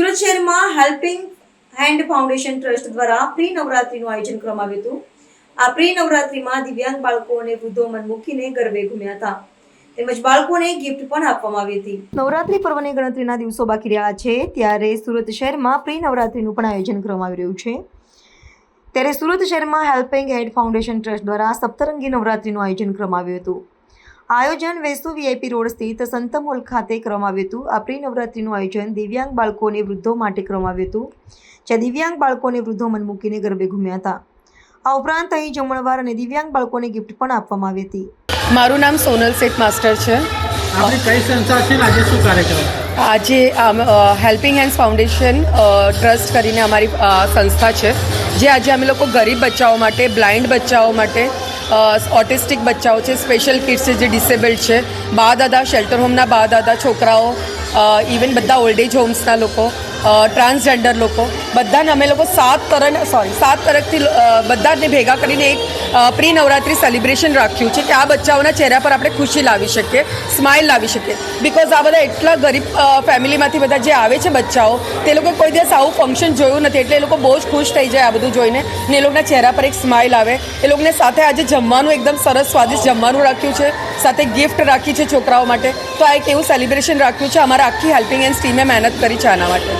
સુરત શહેરમાં helping hand foundation trust દ્વારા pre નવરાત્રીનું આયોજન કરવામાં આવ્યું હતું. આ પ્રી નવરાત્રીમાં દિવ્યાંગ બાળકો અને વૃદ્ધો મન મૂકીને ગરબે ઘૂમ્યા હતા. તેમજ બાળકોને ગિફ્ટ પણ આપવામાં આવી હતી. નવરાત્રી પર્વની ગણતરીના દિવસો બાકી રહ્યા છે, ત્યારે સુરત શહેરમાં પ્રી નવરાત્રીનું પણ આયોજન કરવામાં આવી રહ્યું છે. ત્યારે સુરત શહેરમાં હેલ્પિંગ હેડ ફાઉન્ડેશન ટ્રસ્ટ દ્વારા સપ્તરંગી નવરાત્રીનું આયોજન કરવામાં આવ્યું હતું. આયોજન વેસુ વીઆઈપી રોડ સ્થિત સંતમ હોલ ખાતે કરવામાં આવ્યું હતું. આ પ્રી નવરાત્રીનું આયોજન દિવ્યાંગ બાળકો અને વૃદ્ધો માટે કરવામાં આવ્યું હતું જ્યાં દિવ્યાંગ બાળકો અને વૃદ્ધો મન મૂકીને ગરબે ઘૂમ્યા હતા. આ ઉપરાંત અહીં જમણવાર અને દિવ્યાંગ બાળકોને ગિફ્ટ પણ આપવામાં આવી હતી. મારું નામ સોનલ શેઠ માસ્ટર છે. આપણી કઈ સંસ્થા છે આજે શું કાર્યક્રમ? આજે હેલ્પિંગ હેન્ડ્સ ફાઉન્ડેશન ટ્રસ્ટ કરીને અમારી સંસ્થા છે. જે આજે અમે લોકો ગરીબ બચ્ચાઓ માટે બ્લાઇન્ડ બચ્ચાઓ માટે ઓટિસ્ટિક બચ્ચાઓ છે સ્પેશિયલ કિડ્સ છે, જે ડિસેબલ્ડ છે. બા દાદા શેલ્ટર હોમના બા દાદા, છોકરાઓ ઇવન બધા ઓલ્ડ એજ હોમ્સના લોકો ટ્રાન્સજેન્ડર લોકો, બધાને અમે લોકો સાત તરફ સોરી સાત તરફથી બધાને ભેગા કરીને એક પ્રી નવરાત્રિ સેલિબ્રેશન રાખ્યું છે કે આ બચ્ચાઓના ચહેરા પર આપણે ખુશી લાવી શકીએ સ્માઇલ લાવી શકીએ. બિકોઝ આ બધા એટલા ગરીબ ફેમિલીમાંથી બધા જે આવે છે બચ્ચાઓ, તે લોકો કોઈ દિવસ આવું ફંક્શન જોયું નથી. એટલે એ લોકો બહુ જ ખુશ થઈ જાય આ બધું જોઈને ને એ લોકોના ચહેરા પર એક સ્માઇલ આવે. એ લોકોને સાથે આજે જમવાનું એકદમ સરસ સ્વાદિષ્ટ જમવાનું રાખ્યું છે. સાથે ગિફ્ટ રાખી છે છોકરાઓ માટે. તો આ એક એવું સેલિબ્રેશન રાખ્યું છે. અમારા આખી હેલ્પિંગ એન્ડ ટીમે મહેનત કરી છે આના માટે.